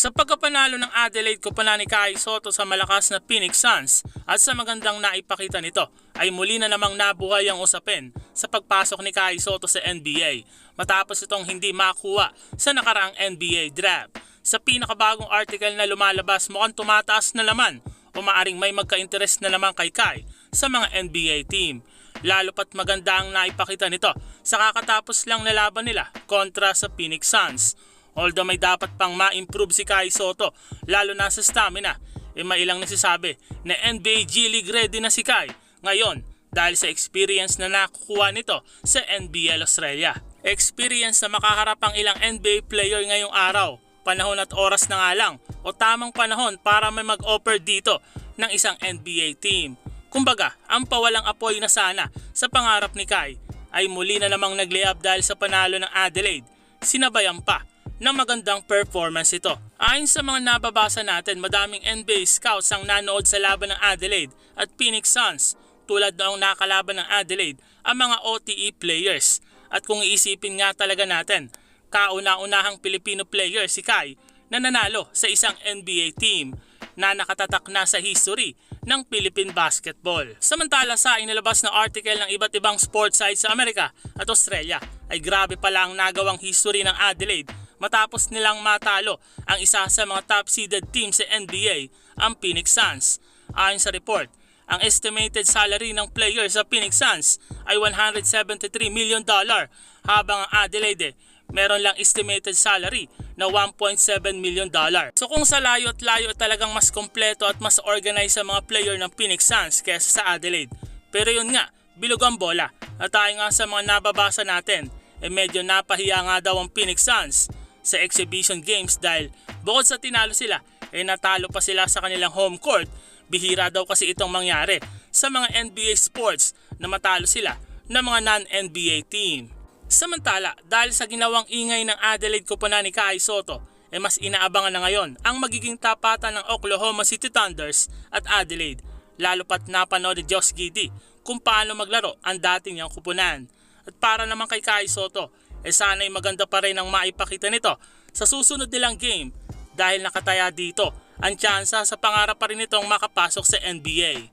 Sa pagkapanalo ng Adelaide Kupana ni Kai Soto sa malakas na Phoenix Suns at sa magandang naipakita nito ay muli na namang nabuhay ang usapin sa pagpasok ni Kai Soto sa NBA matapos itong hindi makuha sa nakaraang NBA draft. Sa pinakabagong article na lumalabas mukhang tumataas na laman o maaring may magka-interest na naman kay Kai sa mga NBA team. Lalo pat maganda ang naipakita nito sa kakatapos lang na laban nila kontra sa Phoenix Suns. Although may dapat pang ma-improve si Kai Soto, lalo na sa stamina, e mailang nagsasabi na NBA G League ready na si Kai ngayon dahil sa experience na nakukuha nito sa NBL Australia. Experience na makaharap ang ilang NBA player ngayong araw, panahon at oras na nga lang o tamang panahon para may mag-offer dito ng isang NBA team. Kumbaga, ang pawalang apoy na sana sa pangarap ni Kai ay muli na namang nag-layup dahil sa panalo ng Adelaide. Sinabayan pa ng magandang performance ito. Ayon sa mga nababasa natin, madaming NBA scouts ang nanood sa laban ng Adelaide at Phoenix Suns tulad noong nakalaban ng Adelaide ang mga OTE players. At kung iisipin nga talaga natin, kauna-unahang Filipino player si Kai na nanalo sa isang NBA team na nakatatak na sa history ng Philippine basketball. Samantala sa inilabas na article ng iba't ibang sports sites sa Amerika at Australia ay grabe pala ang nagawang history ng Adelaide matapos nilang matalo ang isa sa mga top-seeded team sa NBA, ang Phoenix Suns. Ayon sa report, ang estimated salary ng player sa Phoenix Suns ay 173 million dollar habang ang Adelaide meron lang estimated salary na 1.7 million dollar. So kung sa layo at layo talagang mas kompleto at mas organized sa mga player ng Phoenix Suns kaysa sa Adelaide. Pero yun nga, bilog ang bola. At tayo nga sa mga nababasa natin, eh medyo napahiya nga daw ang Phoenix Suns sa exhibition games dahil bukod sa tinalo sila, eh natalo pa sila sa kanilang home court. Bihira daw kasi itong mangyari sa mga NBA sports na matalo sila ng mga non-NBA team. Samantala, dahil sa ginawang ingay ng Adelaide Kupana ni Kai Soto, eh mas inaabangan na ngayon ang magiging tapatan ng Oklahoma City Thunders at Adelaide. Lalo pat napanood ni Josh Giddy kung paano maglaro ang dating niyang kupunan. At para naman kay Kai Soto, eh sana'y maganda pa rin ang maipakita nito sa susunod nilang game dahil nakataya dito ang tsansa sa pangarap pa rin nitong makapasok sa NBA.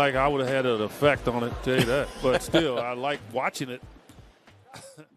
Like I would have had an effect on it, tell you that. But still, I like watching it.